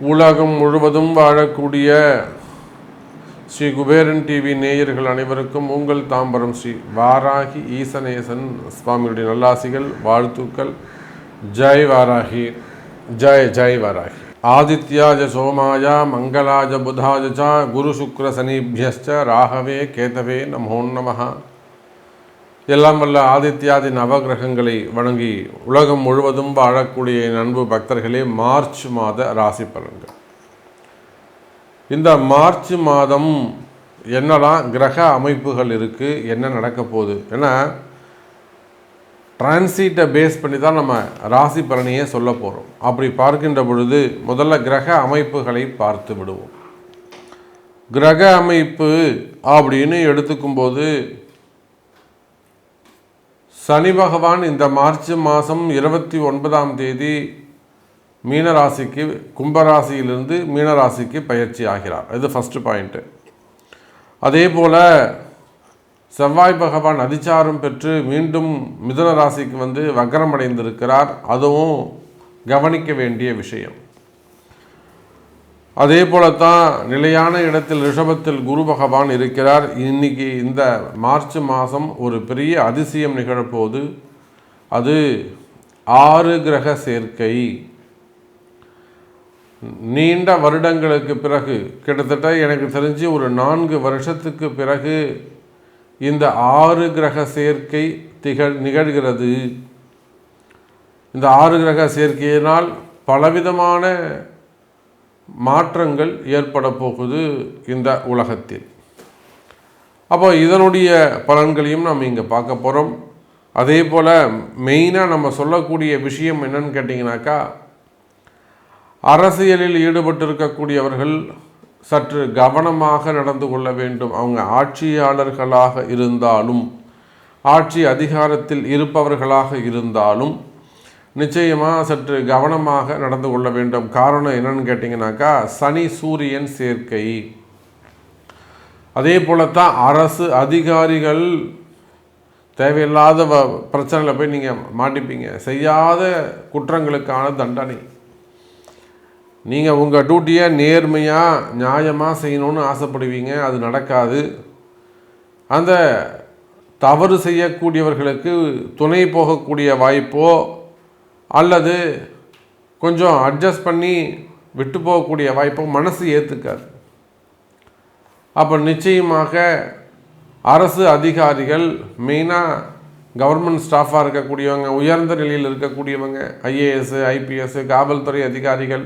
உலகம் முழுவதும் வாழக்கூடிய ஸ்ரீ குபேரன் டிவி நேயர்கள் அனைவருக்கும் உங்கள் தாம்பரம் ஸ்ரீ வாராகி ஈசநேசன் சுவாமியுடைய நல்லாசிகள் வாழ்த்துக்கள். ஜெய் வாராகி. ஜெய் ஜெய் வாராகி. ஆதித்யாஜ சோமாய மங்களாஜ புதாஜ குரு சுக்ர சனிபியஸ்ச ராகவே கேதவே நமோ நமஹா. எல்லாம் வல்ல ஆதித்யாதி நவகிரகங்களை வணங்கி உலகம் முழுவதும் வாழக்கூடிய அன்பு பக்தர்களே மார்ச் மாத ராசி பலன்கள். இந்த மார்ச் மாதம் என்னெல்லாம் கிரக அமைப்புகள் இருக்குது என்ன நடக்க போகுது? ஏன்னா டிரான்சீட்டை பேஸ் பண்ணி தான் நம்ம ராசி பலனையே சொல்ல போகிறோம் அப்படி பார்க்கின்ற பொழுது முதல்ல கிரக அமைப்புகளை பார்த்து விடுவோம். கிரக அமைப்பு அப்படின்னு எடுத்துக்கும்போது சனி பகவான் இந்த மார்ச் மாதம் இருபத்தி ஒன்பதாம் தேதி மீனராசிக்கு கும்பராசியிலிருந்து மீனராசிக்கு பயிற்சி ஆகிறார். இது ஃபஸ்ட்டு பாயிண்ட்டு அதே போல் செவ்வாய் பகவான் அதிச்சாரம் பெற்று மீண்டும் மிதுன ராசிக்கு வந்து வக்கரம் அடைந்திருக்கிறார் அதுவும் கவனிக்க வேண்டிய விஷயம். அதே போலத்தான் நிலையான இடத்தில் ரிஷபத்தில் குரு பகவான் இருக்கிறார். இன்னைக்கு இந்த மார்ச் மாதம் ஒரு பெரிய அதிசயம் நிகழப்போகுது. அது ஆறு கிரக சேர்க்கை. நீண்ட வருடங்களுக்கு பிறகு கிட்டத்தட்ட எனக்கு தெரிஞ்சு ஒரு நான்கு வருஷத்துக்கு பிறகு இந்த ஆறு கிரக சேர்க்கை திகழ் நிகழ்கிறது. இந்த ஆறு கிரக சேர்க்கையினால் பலவிதமான மாற்றங்கள் ஏற்பட போகுது இந்த உலகத்தில். அப்போ இதனுடைய பலன்களையும் நம்ம இங்கே பார்க்க போகிறோம். அதே போல் மெயினாக நம்ம சொல்லக்கூடிய விஷயம் என்னன்னு கேட்டிங்கனாக்கா அரசியலில் ஈடுபட்டிருக்கக்கூடியவர்கள் சற்று கவனமாக நடந்து கொள்ள வேண்டும். அவங்க ஆட்சியாளர்களாக இருந்தாலும் ஆட்சி அதிகாரத்தில் இருப்பவர்களாக இருந்தாலும் நிச்சயமாக சற்று கவனமாக நடந்து கொள்ள வேண்டும். காரணம் என்னன்னு கேட்டிங்கனாக்கா சனி சூரியன் சேர்க்கை. அதே போலத்தான் அரசு அதிகாரிகள் தேவையில்லாத வ பிரச்சனையில் போய் நீங்கள் மாட்டிப்பீங்க. செய்யாத குற்றங்களுக்கான தண்டனை. நீங்கள் உங்கள் டியூட்டியை நேர்மையாக நியாயமாக செய்யணும்னு ஆசைப்படுவீங்க. அது நடக்காது. அந்த தவறு செய்யக்கூடியவர்களுக்கு துணை போகக்கூடிய வாய்ப்போ அல்லது கொஞ்சம் அட்ஜஸ்ட் பண்ணி விட்டு போகக்கூடிய வாய்ப்பும் மனசு ஏற்றுக்காது அப்போ நிச்சயமாக அரசு அதிகாரிகள் மெயினாக கவர்மெண்ட் ஸ்டாஃபாக இருக்கக்கூடியவங்க உயர்ந்த நிலையில் இருக்கக்கூடியவங்க ஐஏஎஸ் ஐபிஎஸ் காவல்துறை அதிகாரிகள்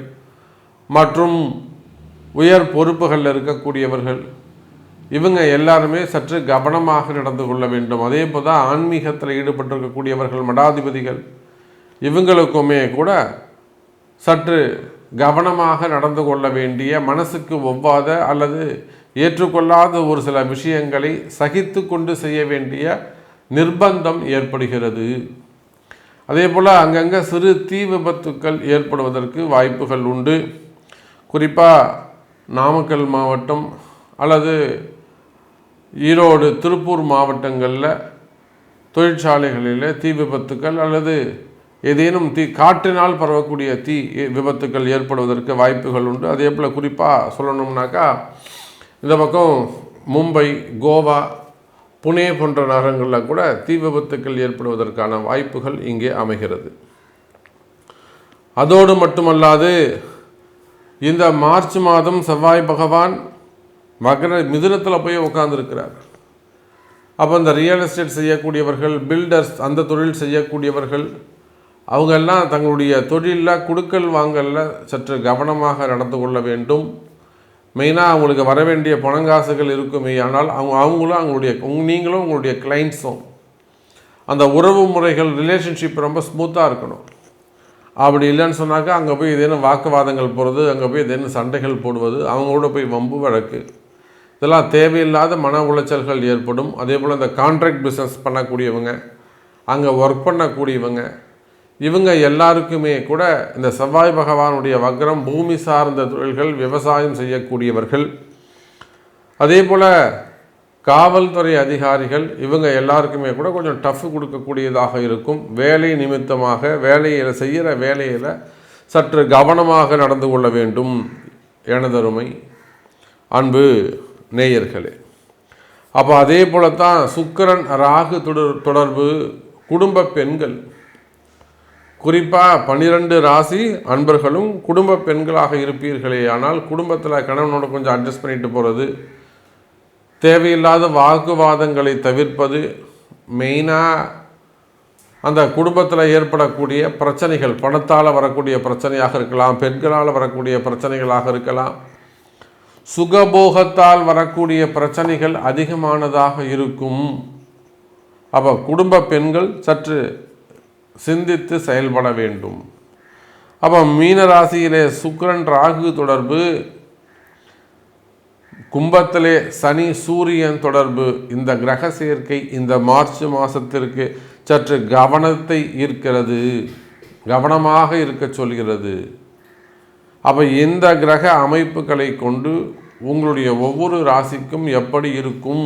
மற்றும் உயர் பொறுப்புகளில் இருக்கக்கூடியவர்கள் இவங்க எல்லாருமே சற்று கவனமாக நடந்து கொள்ள வேண்டும். அதே போல் தான் ஆன்மீகத்தில் ஈடுபட்டிருக்கக்கூடியவர்கள் மடாதிபதிகள் இவங்களுக்குமே கூட சற்று கவனமாக நடந்து கொள்ள வேண்டிய மனசுக்கு ஒவ்வாத அல்லது ஏற்றுக்கொள்ளாத ஒரு சில விஷயங்களை சகித்து கொண்டு செய்ய வேண்டிய நிர்பந்தம் ஏற்படுகிறது. அதே போல் அங்கங்கே சிறு தீ விபத்துக்கள் ஏற்படுவதற்கு வாய்ப்புகள் உண்டு. குறிப்பாக நாமக்கல் மாவட்டம் அல்லது ஈரோடு திருப்பூர் மாவட்டங்களில் தொழிற்சாலைகளில் தீ விபத்துக்கள் அல்லது ஏதேனும் தீ காற்றினால் பரவக்கூடிய தீ விபத்துக்கள் ஏற்படுவதற்கு வாய்ப்புகள் உண்டு. அதே போல் குறிப்பாக சொல்லணும்னாக்கா இந்த பக்கம் மும்பை கோவா புனே போன்ற நகரங்களில் கூட தீ விபத்துக்கள் ஏற்படுவதற்கான வாய்ப்புகள் இங்கே அமைகிறது. அதோடு மட்டுமல்லாது இந்த மார்ச் மாதம் செவ்வாய் பகவான் மகர மிதுனத்தில் போய் உட்காந்துருக்கிறார் அப்போ இந்த ரியல் எஸ்டேட் செய்யக்கூடியவர்கள் பில்டர்ஸ் அந்த தொழில் செய்யக்கூடியவர்கள் அவங்கெல்லாம் தங்களுடைய தொழிலில் கொடுக்கல் வாங்கலில் சற்று கவனமாக நடந்து கொள்ள வேண்டும். மெயினாக அவங்களுக்கு வர வேண்டிய பணங்காசுகள் இருக்குமே ஆனால் அவங்க அவங்களும் அவங்களுடைய உங் நீங்களும் உங்களுடைய கிளைண்ட்ஸும் அந்த உறவு முறைகள் ரிலேஷன்ஷிப் ரொம்ப ஸ்மூத்தாக இருக்கணும். அப்படி இல்லைன்னு சொன்னாக்கா அங்கே போய் ஏதேனும் வாக்குவாதங்கள் போகிறது அங்கே போய் ஏதேனும் சண்டைகள் போடுவது அவங்களோட போய் வம்பு வழக்கு. இதெல்லாம் தேவையில்லாத மன உளைச்சல்கள் ஏற்படும். அதே போல் இந்த கான்ட்ராக்ட் பிஸ்னஸ் பண்ணக்கூடியவங்க அங்கே ஒர்க் பண்ணக்கூடியவங்க இவங்க எல்லாருக்குமே கூட இந்த செவ்வாய் பகவானுடைய வக்ரம் பூமி சார்ந்த தொழில்கள் விவசாயம் செய்யக்கூடியவர்கள். அதே போல் காவல்துறை அதிகாரிகள் இவங்க எல்லாருக்குமே கூட கொஞ்சம் டஃப் கொடுக்கக்கூடியதாக இருக்கும். வேலை நிமித்தமாக வேலையில் செய்கிற வேலையில் சற்று கவனமாக நடந்து கொள்ள வேண்டும். எனதருமை அன்பு நேயர்களே. அப்போ அதே போல தான் சுக்கிரன் ராகு தொடர் தொடர்பு குடும்ப பெண்கள் குறிப்பாக பன்னிரெண்டு ராசி அன்பர்களும் குடும்ப பெண்களாக இருப்பீர்களே ஆனால் குடும்பத்தில் கணவனோட கொஞ்சம் அட்ஜஸ்ட் பண்ணிட்டு போகிறது தேவையில்லாத வாக்குவாதங்களை தவிர்ப்பது மெயினாக அந்த குடும்பத்தில் ஏற்படக்கூடிய பிரச்சனைகள் பணத்தால் வரக்கூடிய பிரச்சனையாக இருக்கலாம் பெண்களால் வரக்கூடிய பிரச்சனைகளாக இருக்கலாம் சுகபோகத்தால் வரக்கூடிய பிரச்சனைகள் அதிகமானதாக இருக்கும். அப்போ குடும்ப பெண்கள் சற்று சிந்தித்து செயல்பட வேண்டும். அப்போ மீனராசியிலே சுக்கிரன் ராகு தொடர்பு கும்பத்திலே சனி சூரியன் தொடர்பு. இந்த கிரக சேர்க்கை இந்த மார்ச் மாதத்திற்கு சற்று கவனத்தை ஈர்க்கிறது. கவனமாக இருக்க சொல்கிறது. அப்போ இந்த கிரக அமைப்புகளை கொண்டு உங்களுடைய ஒவ்வொரு ராசிக்கும் எப்படி இருக்கும்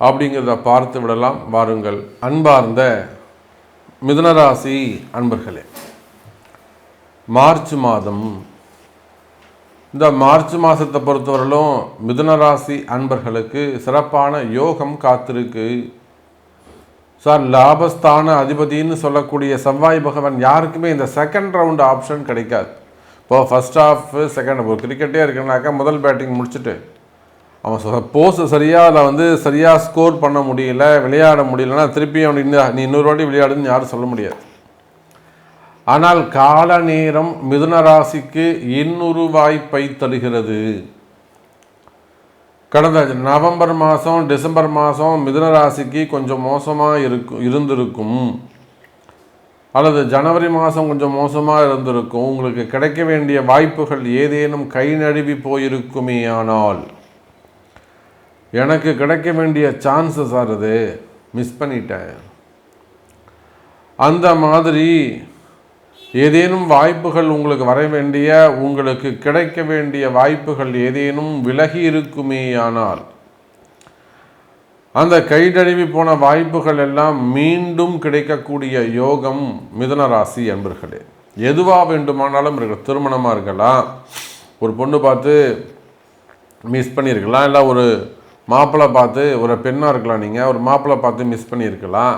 அப்படிங்கிறத பார்த்து விடலாம். வாருங்கள். அன்பார்ந்த மிதுனராசி அன்பர்களே மார்ச் மாதம். இந்த மார்ச் மாதத்தை பொறுத்தவரையிலும் மிதுனராசி அன்பர்களுக்கு சிறப்பான யோகம் காத்திருக்கு. சார் லாபஸ்தான அதிபதின்னு சொல்லக்கூடிய செவ்வாய் பகவான் யாருக்குமே இந்த செகண்ட் ரவுண்டு ஆப்ஷன் கிடைக்காது. இப்போ ஃபஸ்ட் ஆஃப் செகண்ட் இப்போ கிரிக்கெட்டே இருக்குனாக்கா முதல் பேட்டிங் முடிச்சுட்டு அவன் சப்போஸ் சரியாக அதை வந்து சரியாக ஸ்கோர் பண்ண முடியல விளையாட முடியலன்னா திருப்பி அவன் இன்னும் நீ இன்னொரு வாட்டி விளையாடுன்னு யாரும் சொல்ல முடியாது. ஆனால் கால நேரம் மிதுன ராசிக்கு இன்னொரு வாய்ப்பை தருகிறது. கடந்த நவம்பர் மாதம் டிசம்பர் மாதம் மிதுன ராசிக்கு கொஞ்சம் மோசமாக இருக்கும் இருந்திருக்கும். அல்லது ஜனவரி மாதம் கொஞ்சம் மோசமாக இருந்திருக்கும். உங்களுக்கு கிடைக்க வேண்டிய வாய்ப்புகள் ஏதேனும் கை நழுவி போயிருக்குமே ஆனால் எனக்கு கிடைக்க வேண்டிய சான்சஸ் ஆறுது. மிஸ் பண்ணிட்டேன். அந்த மாதிரி ஏதேனும் வாய்ப்புகள் உங்களுக்கு வர வேண்டிய உங்களுக்கு கிடைக்க வேண்டிய வாய்ப்புகள் ஏதேனும் விலகி இருக்குமேயானால் அந்த கைடழுவி போன வாய்ப்புகள் எல்லாம் மீண்டும் கிடைக்கக்கூடிய யோகம் மிதன ராசி என்பர்களே எதுவாக வேண்டுமானாலும் இருக்க திருமணமாக இருக்கலாம். ஒரு பொண்ணு பார்த்து மிஸ் பண்ணியிருக்கலாம். இல்லை ஒரு மாப்பிள்ளை பார்த்து ஒரு பெண்ணாக இருக்கலாம் நீங்கள் ஒரு மாப்பிள்ளை பார்த்து மிஸ் பண்ணியிருக்கலாம்.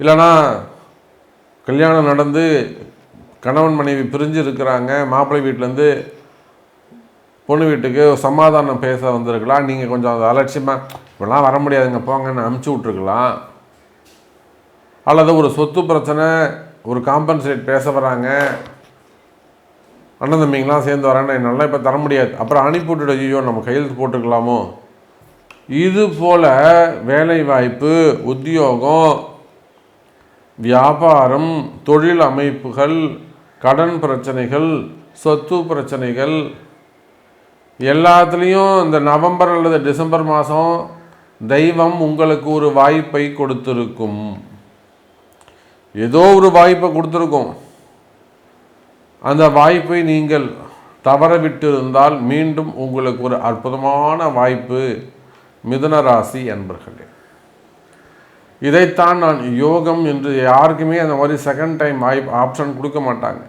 இல்லைனா கல்யாணம் நடந்து கணவன் மனைவி பிரிஞ்சு இருக்கிறாங்க மாப்பிள்ளை வீட்டிலேருந்து பொண்ணு வீட்டுக்கு சமாதானம் பேச வந்திருக்கலாம் நீங்கள் கொஞ்சம் அது அலட்சியமாக இப்படிலாம் வர முடியாதுங்க போங்கன்னு அமுச்சு விட்ருக்கலாம் அல்லது ஒரு சொத்து பிரச்சனை ஒரு காம்பன்சேட் பேச வராங்க அண்ணன் தம்பிங்களாம் சேர்ந்து வரேன்னு என்னால் இப்போ தர முடியாது. அப்புறம் அனுப்பி விட்டுட்டு ஐயோ நம்ம கையெழுத்து போட்டுக்கலாமோ? இது போல் வேலை வாய்ப்பு உத்தியோகம் வியாபாரம் தொழில் அமைப்புகள் கடன் பிரச்சனைகள் சொத்து பிரச்சனைகள் எல்லாத்துலேயும் இந்த நவம்பர் அல்லது டிசம்பர் மாதம் தெய்வம் உங்களுக்கு ஒரு வாய்ப்பை கொடுத்துருக்கும். ஏதோ ஒரு வாய்ப்பை கொடுத்துருக்கும். அந்த வாய்ப்பை நீங்கள் தவற மீண்டும் உங்களுக்கு ஒரு அற்புதமான வாய்ப்பு மிதுன ராசி என்பர்களே இதைத்தான் நான் யோகம் என்று யாருக்குமே அந்த மாதிரி செகண்ட் டைம் வாய்ப்பு ஆப்ஷன் கொடுக்க மாட்டாங்க.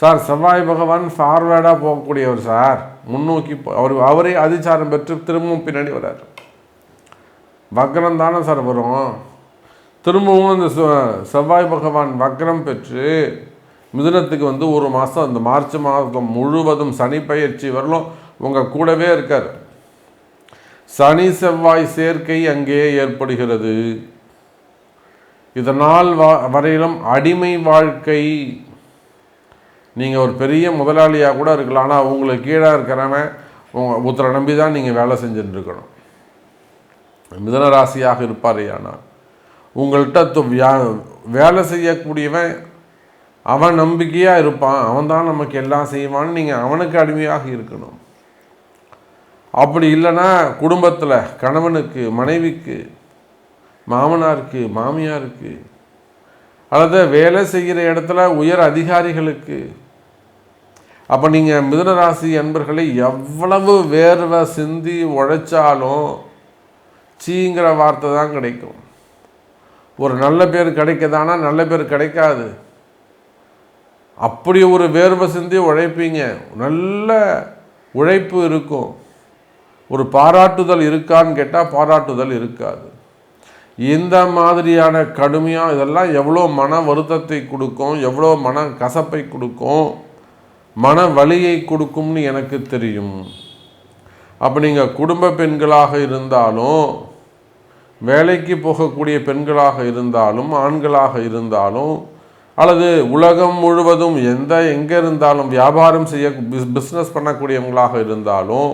சார் செவ்வாய் பகவான் ஃபார்வேர்டாக போகக்கூடியவர் சார். முன்னோக்கி அவர் அவரே அதிச்சாரம் பெற்று திரும்பவும் பின்னாடி வர்றார். வக்ரம் தானே சார் வரும். திரும்பவும் இந்த செவ்வாய் பகவான் வக்ரம் பெற்று மிதுனத்துக்கு வந்து ஒரு மாதம் அந்த மார்ச் மாதம் முழுவதும் சனி பயிற்சி வரலும் உங்கள் கூடவே இருக்கார். சனி செவ்வாய் சேர்க்கை அங்கே ஏற்படுகிறது. இதனால் வா வரையிலும் அடிமை வாழ்க்கை நீங்கள் ஒரு பெரிய முதலாளியாக கூட இருக்கலாம் ஆனால் உங்களுக்கு கீழே இருக்கிறவன் உங்கள் ஒருத்தரை நம்பி தான் நீங்கள் வேலை செஞ்சுட்டு இருக்கணும். மிதன ராசியாக இருப்பார் ஆனால் உங்கள்கிட்ட வேலை செய்யக்கூடியவன் அவன் நம்பிக்கையாக இருப்பான் அவன் தான் நமக்கு எல்லாம் செய்வான்னு நீங்கள் அவனுக்கு அடிமையாக இருக்கணும். அப்படி இல்லைன்னா குடும்பத்தில் கணவனுக்கு மனைவிக்கு மாமனாருக்கு மாமியாருக்கு அல்லது வேலை செய்கிற இடத்துல உயர் அதிகாரிகளுக்கு அப்போ நீங்கள் மிதுனராசி அன்பர்களை எவ்வளவு வேர்வை சிந்தி உழைச்சாலும் சீங்கிற வார்த்தை தான் கிடைக்கும். ஒரு நல்ல பேர் கிடைக்கதானா நல்ல பேர் கிடைக்காது. அப்படி ஒரு வேர்வை சிந்தி உழைப்பீங்க. நல்ல உழைப்பு இருக்கும். ஒரு பாராட்டுதல் இருக்கான்னு கேட்டால் பாராட்டுதல் இருக்காது. இந்த மாதிரியான கடுமையாக இதெல்லாம் எவ்வளோ மன வருத்தத்தை கொடுக்கும் எவ்வளோ மன கசப்பை கொடுக்கும் மன வலியை கொடுக்கும்னு எனக்கு தெரியும். அப்போ நீங்கள் குடும்ப பெண்களாக இருந்தாலும் வேலைக்கு போகக்கூடிய பெண்களாக இருந்தாலும் ஆண்களாக இருந்தாலும் அல்லது உலகம் முழுவதும் எந்த எங்கே இருந்தாலும் வியாபாரம் செய்ய பிஸ்னஸ் பண்ணக்கூடியவங்களாக இருந்தாலும்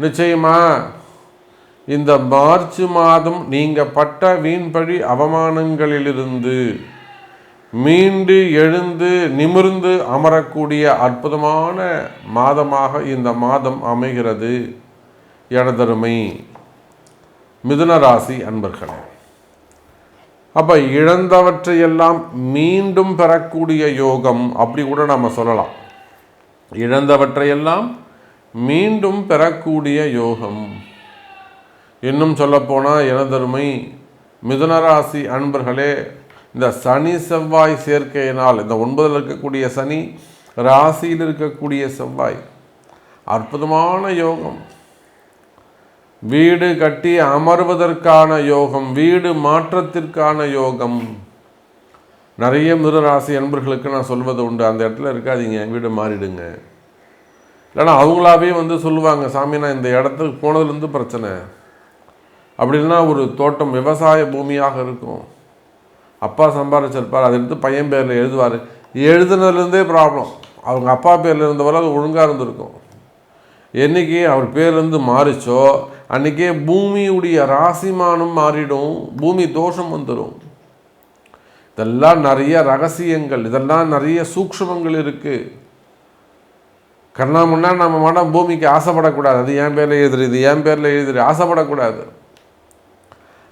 நிச்சயமா இந்த மார்ச் மாதம் நீங்கள் பட்ட வீண்பழி அவமானங்களிலிருந்து மீண்டு எழுந்து நிமிர்ந்து அமரக்கூடிய அற்புதமான மாதமாக இந்த மாதம் அமைகிறது. எனதருமை மிதுன ராசி அன்பர்களே. அப்போ இழந்தவற்றையெல்லாம் மீண்டும் பெறக்கூடிய யோகம் அப்படி கூட நம்ம சொல்லலாம். இழந்தவற்றையெல்லாம் மீண்டும் பெறக்கூடிய யோகம். இன்னும் சொல்லப்போனால் எனதருமை மிதுனராசி அன்பர்களே இந்த சனி செவ்வாய் சேர்க்கையினால் இந்த ஒன்பதில் இருக்கக்கூடிய சனி ராசியில் இருக்கக்கூடிய செவ்வாய் அற்புதமான யோகம். வீடு கட்டி அமர்வதற்கான யோகம் வீடு மாற்றத்திற்கான யோகம். நிறைய மிருராசி அன்பர்களுக்கு நான் சொல்வது உண்டு. அந்த இடத்துல இருக்காதீங்க வீடு மாறிடுங்க. இல்லைனா அவங்களாவே வந்து சொல்லுவாங்க சாமி நான் இந்த இடத்துக்கு போனதுலேருந்து பிரச்சனை. அப்படின்னா ஒரு தோட்டம் விவசாய பூமியாக இருக்கும். அப்பா சம்பாதிச்சிருப்பார் அதை எடுத்து பையன் பேரில் எழுதுவார். எழுதுனதுலேருந்தே ப்ராப்ளம் அவங்க அப்பா பேரில் இருந்தவரை அது ஒழுங்காக இருந்திருக்கும். என்றைக்கு அவர் பேர்லேருந்து மாறிச்சோ அன்றைக்கே பூமியுடைய ராசிமானம் மாறிடும் பூமி தோஷம் வந்துடும் இதெல்லாம் நிறைய ரகசியங்கள் இதெல்லாம் நிறைய சூக்ஷமங்கள் இருக்குது கண்ணா முன்னா நம்ம மனம் பூமிக்கு ஆசைப்படக்கூடாது. அது என் பேரில் எழுதுரு இது என் பேரில் எழுதுரு ஆசைப்படக்கூடாது.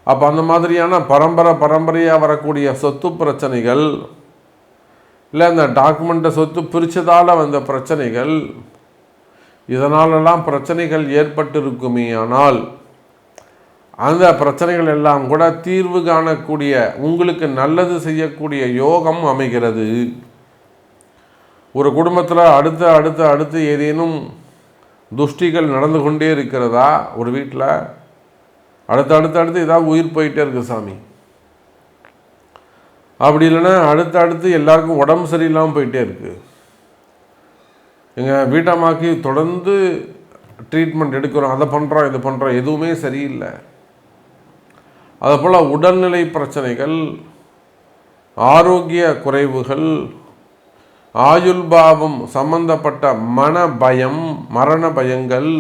அப்போ அந்த மாதிரியான பரம்பரை பரம்பரையாக வரக்கூடிய சொத்து பிரச்சனைகள் இல்லை அந்த டாக்குமெண்ட்டை சொத்து பிரித்ததால் வந்த பிரச்சனைகள் இதனாலெல்லாம் பிரச்சனைகள் ஏற்பட்டிருக்குமே. ஆனால் அந்த பிரச்சனைகள் எல்லாம் கூட தீர்வு காணக்கூடிய உங்களுக்கு நல்லது செய்யக்கூடிய யோகம் அமைகிறது. ஒரு குடும்பத்தில் அடுத்த அடுத்த அடுத்து ஏதேனும் துஷ்டிகள் நடந்து கொண்டே இருக்கிறதா? ஒரு வீட்டில் அடுத்து அடுத்து அடுத்து ஏதாவது உயிர் போயிட்டே இருக்கு சாமி. அப்படி இல்லைன்னா அடுத்து அடுத்து எல்லாருக்கும் உடம்பு சரியில்லாமல் போயிட்டே இருக்குது எங்கள் வீட்டம்மாக்கு தொடர்ந்து ட்ரீட்மெண்ட் எடுக்கிறோம். அதை பண்ணுறோம் இது பண்ணுறோம் எதுவுமே சரியில்லை. அதை போல் உடல்நிலை பிரச்சனைகள் ஆரோக்கிய குறைவுகள் ஆயுள் பாவம் சம்பந்தப்பட்ட மன பயம் மரண பயங்கள்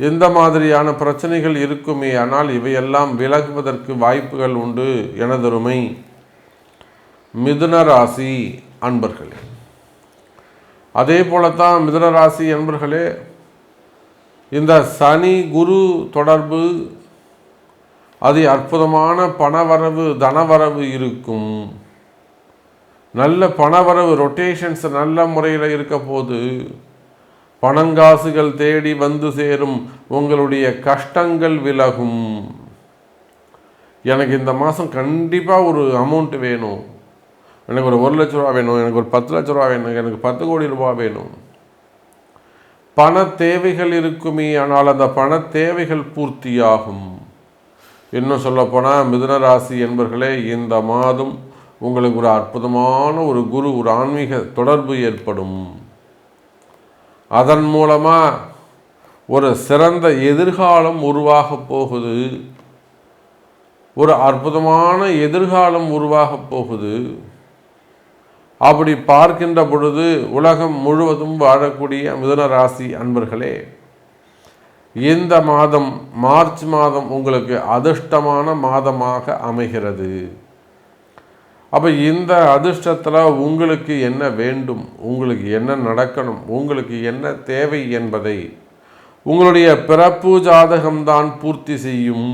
எந்த மாதிரியான பிரச்சனைகள் இருக்குமே. ஆனால் இவையெல்லாம் விலகுவதற்கு வாய்ப்புகள் உண்டு எனதொருமை மிதுன ராசி அன்பர்களே. அதே போலத்தான் மிதனராசி என்பர்களே இந்த சனி குரு தொடர்பு அது அற்புதமான பணவரவு தனவரவு இருக்கும். நல்ல பணவரவு ரொட்டேஷன்ஸ் நல்ல முறையில் இருக்க போது பணங்காசுகள் தேடி வந்து சேரும் உங்களுடைய கஷ்டங்கள் விலகும். எனக்கு இந்த மாதம் கண்டிப்பாக ஒரு அமௌண்ட் வேணும். எனக்கு ஒரு ஒரு லட்ச ரூபா வேணும் எனக்கு ஒரு பத்து லட்ச ரூபா வேணும் எனக்கு பத்து கோடி ரூபா வேணும். பண தேவைகள் இருக்குமே ஆனால் அந்த பண தேவைகள் பூர்த்தியாகும். இன்னும் சொல்லப்போனால் மிதுனராசி என்பர்களே இந்த மாதம் உங்களுக்கு ஒரு அற்புதமான ஒரு குரு ஒரு ஆன்மீக தொடர்பு ஏற்படும். அதன் மூலமாக ஒரு சிறந்த எதிர்காலம் உருவாக போகுது. ஒரு அற்புதமான எதிர்காலம் உருவாக போகுது. அப்படி பார்க்கின்ற பொழுது உலகம் முழுவதும் வாழக்கூடிய மிதுன ராசி அன்பர்களே இந்த மாதம் மார்ச் மாதம் உங்களுக்கு அதிர்ஷ்டமான மாதமாக அமைகிறது. அப்போ இந்த அதிர்ஷ்டத்தில் உங்களுக்கு என்ன வேண்டும்? உங்களுக்கு என்ன நடக்கணும்? உங்களுக்கு என்ன தேவை என்பதை உங்களுடைய பிறப்பு ஜாதகம்தான் பூர்த்தி செய்யும்.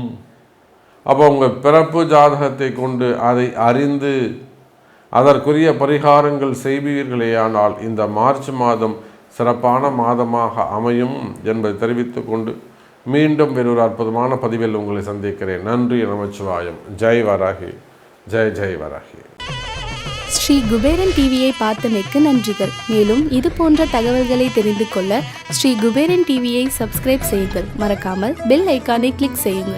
அப்போ உங்கள் பிறப்பு ஜாதகத்தை கொண்டு அதை அறிந்து அதற்குரிய பரிகாரங்கள் செய்வீர்களேயானால் இந்த மார்ச் மாதம் சிறப்பான மாதமாக அமையும் என்பதை தெரிவித்து கொண்டு மீண்டும் வேறொரு அற்புதமான பதிவில் உங்களை சந்திக்கிறேன். நன்றி நமச்சிவாயம். ஜெய் வராகி. ஜெய் ஜெய் வராகி. ஸ்ரீ குபேரன் டிவியை பார்த்தமைக்கு நன்றிகள். மேலும் இது போன்ற தகவல்களை தெரிந்து கொள்ள ஸ்ரீ குபேரன் டிவியை சப்ஸ்கிரைப் செய்யுங்கள். மறக்காமல் பெல் ஐக்கானை கிளிக் செய்யுங்கள்.